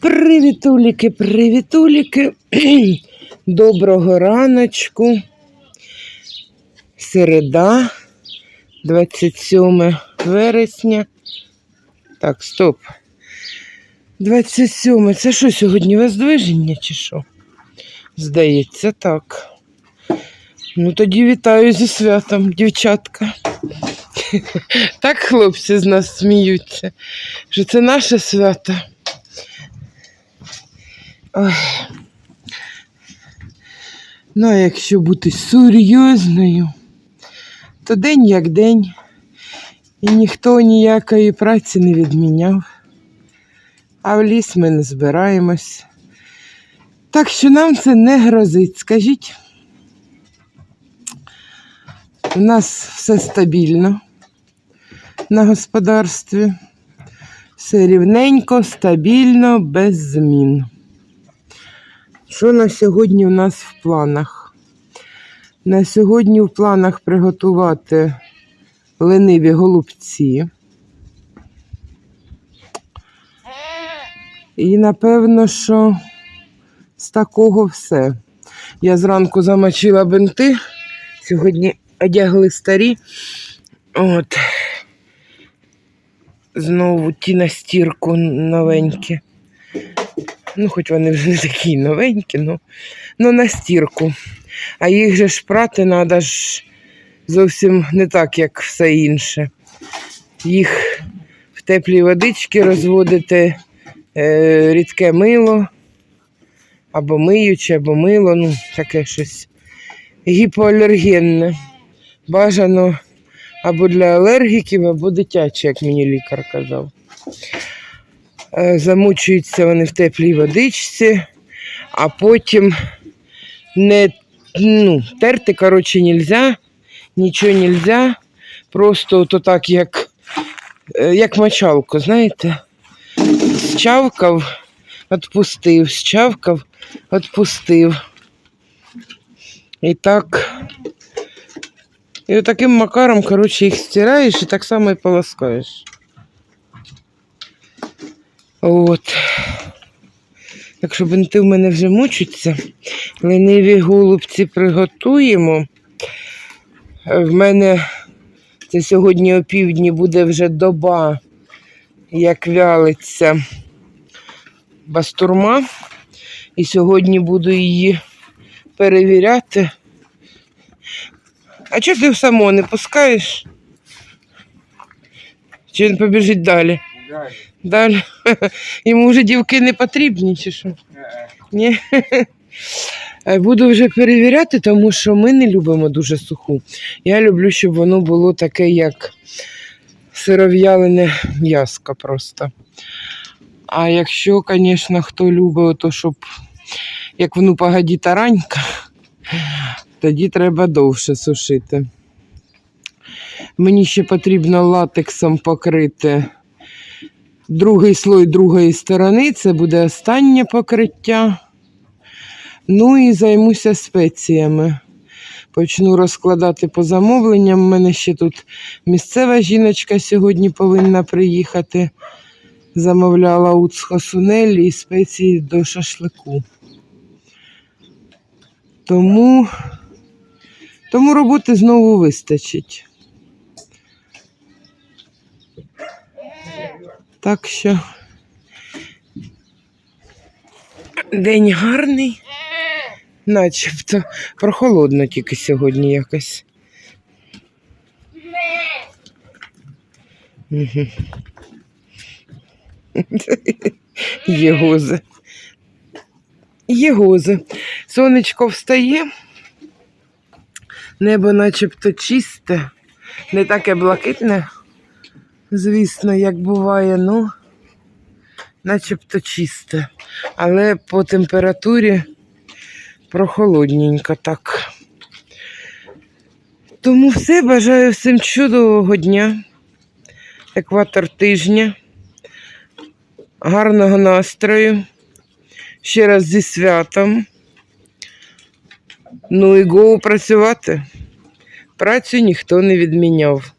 Привітуліки, привітуліки. Доброго раночку. Середа, 27 вересня. Так, стоп. 27. Це що сьогодні воздвиження чи що? Здається, так. Ну тоді вітаю зі святом, дівчатка. Так хлопці з нас сміються, що це наше свято. Ой. Ну, а якщо бути серйозною, то день як день, і ніхто ніякої праці не відміняв. А в ліс ми не збираємось. Так що нам це не грозить, скажіть. У нас все стабільно на господарстві. Все рівненько, стабільно, без змін. Що на сьогодні у нас в планах? На сьогодні в планах приготувати лениві голубці. І напевно, що з такого все. Я зранку замочила бинти, сьогодні одягли старі. От. Знову ті на стірку новенькі. Ну, хоч вони вже не такі новенькі, ну, ну на стірку. А їх же ж прати треба ж зовсім не так, як все інше. Їх в теплій водичці розводити е, рідке мило, або миюче, або мило, ну, таке щось гіпоалергенне. Бажано або для алергіків, або дитяче, як мені лікар казав. Е, Замучуються вони в теплій водичці, а потім не ну, терти, коротше, нельзя, нічого нельзя. Просто то так, як, е, як мочалку, знаєте, щавкав, відпустив, щавкав, відпустив. І так. І таким макаром, коротше, їх стираєш і так само і полоскаєш. От. Так що бинти в мене вже мучаться. Лениві голубці приготуємо. В мене це сьогодні о півдні буде вже доба, як вялиться бастурма. І сьогодні буду її перевіряти. А чого ти само не пускаєш? Чи він побіжить далі? Далі. Далі. Йому вже дівки не потрібні, чи що? Ні. Е, Буду вже перевіряти, тому що ми не любимо дуже суху. Я люблю, щоб воно було таке, як сиров'ялене м'яско просто. А якщо, звісно, хто любить, то щоб як ну погоді таранька, тоді треба довше сушити. Мені ще потрібно латексом покрити другий слой другої сторони, це буде останнє покриття. Ну і займуся спеціями. Почну розкладати по замовленням. У мене ще тут місцева жіночка сьогодні повинна приїхати. Замовляла уцхосунель і спеції до шашлику. Тому, тому роботи знову вистачить. Так що день гарний, начебто прохолодно тільки сьогодні якось. Угу. Єгози. Єгози. Сонечко встає, небо начебто чисте, не таке блакитне, звісно, як буває, ну, начебто чисте. Але по температурі прохолодненько так. Тому все, бажаю всім чудового дня, екватор тижня, гарного настрою, Ще раз зі святом. Ну і гоу працювати. Працю ніхто не відміняв.